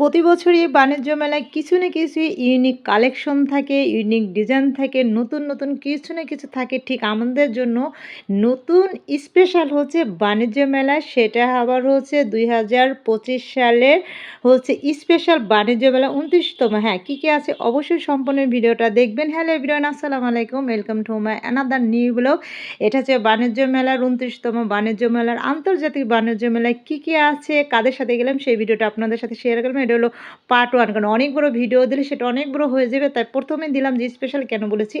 প্রতি বছরই বাণিজ্য মেলায় কিছু না কিছু ইউনিক কালেকশন থাকে ইউনিক ডিজাইন থাকে, নতুন নতুন কিছু না কিছু থাকে। ঠিক আমাদের জন্য নতুন স্পেশাল হচ্ছে বাণিজ্য মেলা। সেটা আবার হচ্ছে দুই হাজার পঁচিশ সালের হচ্ছে স্পেশাল বাণিজ্য মেলা উনত্রিশতম। হ্যাঁ কী কী আছে অবশ্যই সম্পূর্ণ ভিডিওটা দেখবেন। হ্যালো এভরিওয়ান আসসালামু আলাইকুম। Welcome to my another new blog এটা হচ্ছে বাণিজ্য মেলার উনত্রিশতম বাণিজ্য মেলার আন্তর্জাতিক বাণিজ্য মেলায় কী কী আছে, কাদের সাথে গেলাম, সেই ভিডিওটা আপনাদের সাথে শেয়ার করলাম। এটা হলো পার্ট ওয়ান কারণ অনেক বড় ভিডিও দিলে সেটা অনেক বড় হয়ে যাবে। তাই প্রথমে দিলাম যে স্পেশাল কেন বলেছি?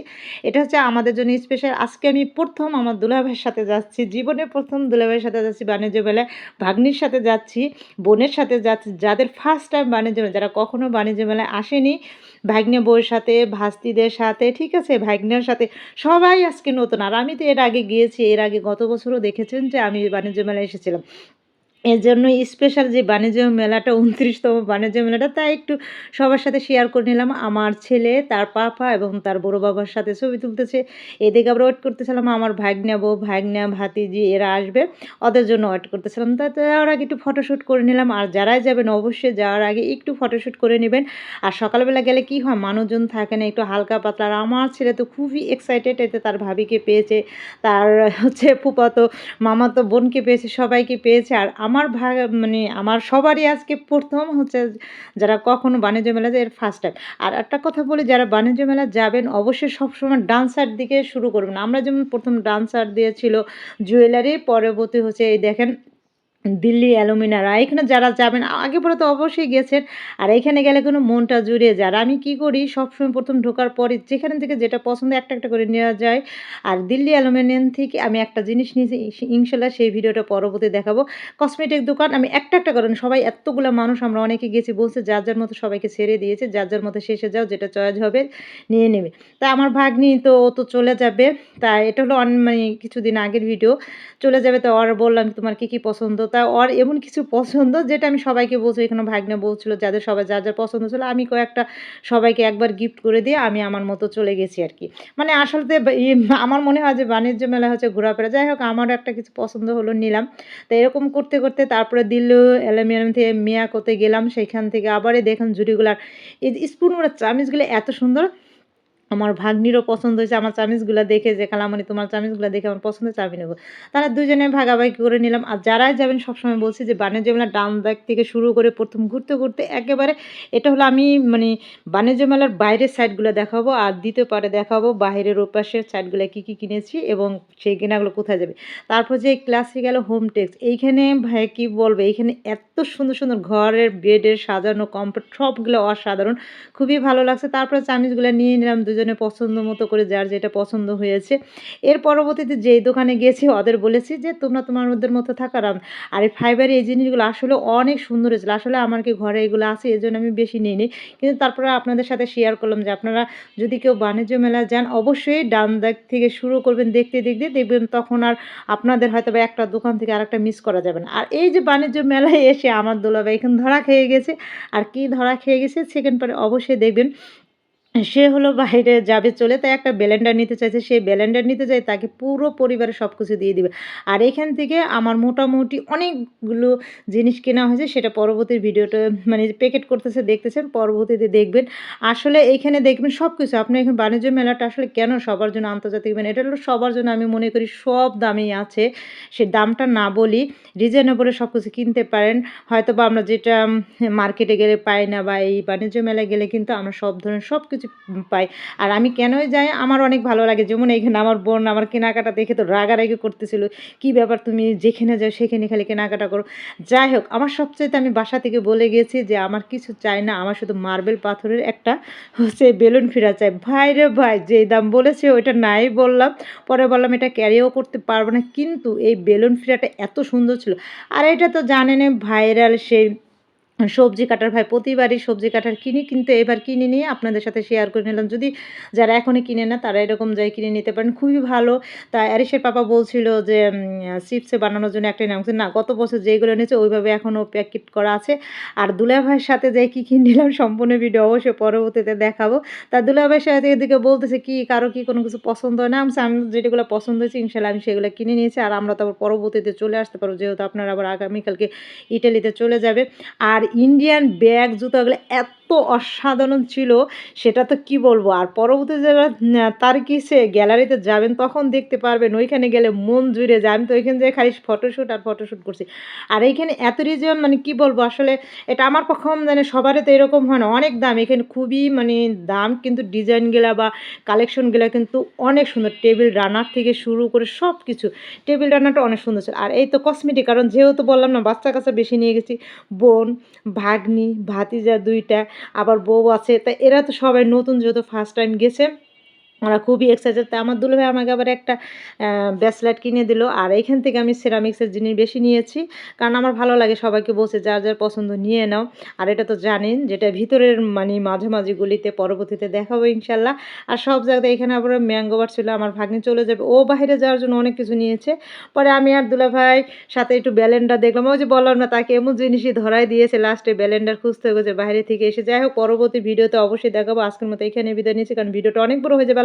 এটা হচ্ছে আমাদের জন্য স্পেশাল আজকে আমি প্রথম আমার দুলাভাইয়ের সাথে যাচ্ছি জীবনে প্রথম দুলাভাইয়ের সাথে যাচ্ছি বাণিজ্য মেলায়। ভাগ্নির সাথে যাচ্ছি, বোনের সাথে যাচ্ছি, যাদের ফার্স্ট টাইম বাণিজ্য মেলা যারা কখনো বাণিজ্য মেলায় আসেনি, ভাগ্নে বউয়ের সাথে, ভাস্তিদের সাথে, ঠিক আছে? ভাগ্নের সাথে। সবাই আজকে নতুন। আর আমি তো এর আগে গিয়েছি, এর আগে গত বছরও দেখেছেন যে আমি বাণিজ্য মেলায় এসেছিলাম। জন্য স্পেশাল যে বাণিজ্য মেলাটা, উনত্রিশতম বাণিজ্য মেলাটা তাই একটু সবার সাথে শেয়ার করে নিলাম। আমার ছেলে, তার পাপা এবং তার বড় বাবার সাথে ছবি তুলতেছে। এদিকে আবার ওয়েট করতেছিলাম আমার ভাগ্না বউ, ভাগ্না, ভাতিজি এরা আসবে। ওদের জন্য ওয়েট করতেছিলাম। তা যাওয়ার আগে একটু ফটোশ্যুট করে নিলাম। আর যারাই যাবেন অবশ্যই যাওয়ার আগে একটু ফটোশ্যুট করে নেবেন। আর সকালবেলা গেলে কি হয়, মানুষজন থাকে না, একটু হালকা পাতলা। আর আমার ছেলে তো খুবই এক্সাইটেড এতে তার ভাবিকে পেয়েছে। তার হচ্ছে ফুপাতো, মামাতো বোনকে পেয়েছে, সবাইকে পেয়েছে। আর আমার ভাগ মানে আমার সবারই আজকে প্রথম হচ্ছে যারা কখনো বাণিজ্য মেলা যায়, এর ফার্স্ট টাইম আর একটা কথা বলি, যারা বাণিজ্য মেলা যাবেন, অবশ্যই সবসময় ডান্সার দিকে শুরু করবেন। আমরা যেমন প্রথম ডান্সার দিয়েছিল, জুয়েলারি, পরবর্তী হচ্ছে এই দেখেন দিল্লি অ্যালুমিনারা এখানে যারা যাবেন, আগে পরে তো অবশ্যই গেছেন। আর এখানে গেলে কোনো মনটা জুড়িয়ে যায়। আর আমি কী করি, সবসময় প্রথম ঢোকার পরে যেখানে থেকে যেটা পছন্দ একটা একটা করে নেওয়া যায়। আর দিল্লি অ্যালুমিনিয়াম থেকে আমি একটা জিনিস নিয়েছি ইনশাল্লাহ সেই ভিডিওটা পরবর্তী দেখাবো। কসমেটিক দোকান, আমি একটা একটা করেন। সবাই এতগুলো মানুষ, আমরা অনেকে গেছি, বলছে যার যার মতো সবাইকে ছেড়ে দিয়েছে, যার যার মতো শেষে যাও, যেটা চয়েস হবে নিয়ে নেবে। তা আমার ভাগ্নি তো, ও তো চলে যাবে। তা এটা হলো মানে কিছুদিন আগের ভিডিও। চলে যাবে, তো আর বললাম, তোমার কী কী পছন্দ? তা ওর এমন কিছু পছন্দ যেটা আমি সবাইকে বলছি, এখানে ভাগ্নে বলছিল যাদের সবাই যার যার পছন্দ ছিল, আমি কয়েকটা সবাইকে একবার গিফট করে দিয়ে আমি আমার মতো চলে গেছি আর কি। মানে আসলে আমার মনে হয় যে বাণিজ্য মেলা হচ্ছে ঘোরাফেরা, যাই হোক আমারও একটা কিছু পছন্দ হলো নিলাম। তো এরকম করতে করতে তারপরে দিল্লি অ্যালুমিনিয়াম থেকে মিয়া করতে গেলাম, সেখান থেকে আবারই দেখেন জুড়িগুলার এই স্পুনগুলো চামিচগুলো এত সুন্দর আমার ভাগ্নিরও পছন্দ হয়েছে, আমার চামিচগুলো দেখে যে, খালামণি, তোমার চামিচগুলো দেখে আমার পছন্দ আমি নেব। তারা দুজনে ভাগাভাগি করে নিলাম। আর যারাই যাবেন, সবসময় বলছি যে, বাণিজ্য মেলা ডান দিক থেকে শুরু করে প্রথম ঘুরতে ঘুরতে একেবারে এটা হলো আমি মানে বাণিজ্য মেলার বাইরের সাইডগুলো দেখাবো আর দ্বিতীয় পারে দেখাবো বাইরের ওপাশের সাইডগুলো কী কী কিনেছি এবং সেই কেনাগুলো কোথায় যাবে। তারপর যে ক্লাসে গেল হোম টেক্স এইখানে ভাই কী বলবে? এইখানে এত সুন্দর সুন্দর ঘরের বেডের সাজানো কমফর্ট সবগুলো অসাধারণ, খুবই ভালো লাগছে। তারপরে চামিচগুলো নিয়ে নিলাম দুজন। দুজনে পছন্দ মতো করে যার যেটা পছন্দ হয়েছে। এর পরবর্তীতে যেই দোকানে গেছি, ওদের বলেছি যে, তোমরা তোমার ওদের মতো থাকার আর এই ফাইবারের এই জিনিসগুলো আসলে অনেক সুন্দর হয়েছিল। আসলে আমার কি ঘরে এগুলো আছে, এই জন্য আমি বেশি নিই কিন্তু তারপরে আপনাদের সাথে শেয়ার করলাম যে, আপনারা যদি কেউ বাণিজ্য মেলা যান, অবশ্যই ডান দিক থেকে শুরু করবেন, দেখতে দেখতে দেখবেন তখন আর আপনাদের হয়তো বা একটা দোকান থেকে আরেকটা মিস করা যাবে না। আর এই যে বাণিজ্য মেলায় এসে আমার দোলাভাই এখানে ধরা খেয়ে গেছে। আর কি ধরা খেয়ে গেছে সেকেন্ড পরে অবশ্যই দেখবেন সে হলো বাইরে যাবে চলে, তাই একটা ব্যালেন্ডার নিতে চাইছে। সেই ব্যালেন্ডার নিতে চাই তাকে পুরো পরিবারে সব কিছু দিয়ে দিবে। আর এখান থেকে আমার মোটামুটি অনেকগুলো জিনিস কেনা হয়েছে, সেটা পরবর্তী ভিডিওটা মানে প্যাকেট করতেছে, দেখতেছেন, পরবর্তীতে দেখবেন। আসলে এইখানে দেখবেন সব কিছু আপনি এখন বাণিজ্য মেলাটা আসলে কেন সবার জন্য আন্তর্জাতিক মানে এটা হলো সবার জন্য আমি মনে করি সব দামেই আছে। সে দামটা না বলি রিজনেবলে সব কিছু কিনতে পারেন। হয়তো বা আমরা যেটা মার্কেটে গেলে পাই না বা এই বাণিজ্য মেলায় গেলে কিন্তু আমরা সব ধরনের সব কিছু কিছু পাই। আর আমি কেনই যাই আমার অনেক ভালো লাগে। যেমন এইখানে আমার বোন আমার কেনাকাটা দেখে তো রাগারাগি করতেছিল। কি ব্যাপার তুমি যেখানে যাও সেখানে খালি কেনাকাটা করো? যাই হোক, আমার সবচেয়ে আমি বাসা থেকে বলে গেছি যে, আমার কিছু চাই না, আমার শুধু মার্বেল পাথরের একটা হচ্ছে বেলুন ফিরা চাই। ভাই রে ভাই, যেই দাম বলেছে ওইটা নাই বললাম। পরে বললাম, এটা ক্যারিও করতে পারব না। কিন্তু এই বেলুন ফিরাটা এত সুন্দর ছিল। আর এটা তো জানেন ভাইরাল সেই সবজি কাটার ভাই, প্রতিবারই সবজি কাটার কিনি কিন্তু এবার কিনে নিয়ে আপনাদের সাথে শেয়ার করে নিলাম। যদি যারা এখনই কিনে না, তারা এরকম যাই কিনে নিতে পারেন, খুবই ভালো। তা অ্যারিসের পাপা বলছিল যে চিপসে বানানোর জন্য একটা নাম না, গত বছর যেইগুলো নিয়েছে ওইভাবে এখনও প্যাকেট করা আছে। আর দুলা ভাইয়ের সাথে যাই কী কিনে নিলাম, সম্পূর্ণ ভিডিও অবশ্যই পরবর্তীতে দেখাবো। তা দুলা ভাইয়ের সাথে এদিকে বলতেছে কি, কারও কি কোনো কিছু পছন্দ হয় না? আমি আমি যেগুলো পছন্দ হয়েছে, ইনশাল্লাহ আমি সেগুলো কিনে নিয়েছি। আর আমরা তো আবার পরবর্তীতে চলে আসতে পারব, যেহেতু আপনারা আবার আগামীকালকে ইটালিতে চলে যাবে। আর ইন্ডিয়ান ব্যাগ জুতোগুলো এত অসাধারণ ছিল, সেটা তো কি বলব? আর পরবর্তী যারা তার কিসে গ্যালারিতে যাবেন, তখন দেখতে পারবেন ওইখানে গেলে মন জুড়ে যায়। আমি তো ওইখানে যেয়ে খালি ফটোশ্যুট আর ফটোশ্যুট করছি। আর এইখানে এত রিজন মানে কি বলব, আসলে এটা আমার পক্ষে মানে সবারই তো এরকম হয় না। অনেক দাম, এখানে খুবই মানে দাম, কিন্তু ডিজাইনগুলা বা কালেকশনগুলো কিন্তু অনেক সুন্দর। টেবিল রানার থেকে শুরু করে সব কিছু টেবিল রানারটা অনেক সুন্দর ছিল। আর এই তো কসমেটিক কারণ যেহেতু বললাম না বাচ্চা কাচ্চা বেশি নিয়ে গেছি। বোন, ভাগ্নি, ভাতিজা দুইটা আবার বউ আছে। তা এরা তো সবাই নতুন যেহেতু ফার্স্ট টাইম গেছে। ওরা খুবই এক্সাইটেড তা আমার দুলো ভাই আমাকে আবার একটা ব্যাসলাইট কিনে দিল। আর এইখান থেকে আমি সেরামিক্সের জিনিস বেশি নিয়েছি, কারণ আমার ভালো লাগে সবাইকে বসে যার যার পছন্দ নিয়ে নাও। আর এটা তো জানেন, যেটা ভিতরের মানে মাঝামাঝি গুলিতে পরবর্তীতে দেখাবো ইনশাল্লাহ। আর সব জায়গায় এখানে আবার ম্যাঙ্গোবার ছিল, আমার ভাগ্নি চলে যাবে। ও বাইরে যাওয়ার জন্য অনেক কিছু নিয়েছে। পরে আমি আর দুলা ভাই সাথে একটু ব্যালেন্ডার দেখলাম। ওই যে বললাম না, তাকে এমন জিনিসই ধরাই দিয়েছে লাস্টে ব্যালেন্ডার খুঁজতে হয়েছে বাইরে থেকে এসে। যাই হোক, পরবর্তী ভিডিওতে অবশ্যই দেখাবো। আজকের মতো এখানে বিদায় নিয়েছি কারণ ভিডিওটা অনেক বড় হয়ে যাবে।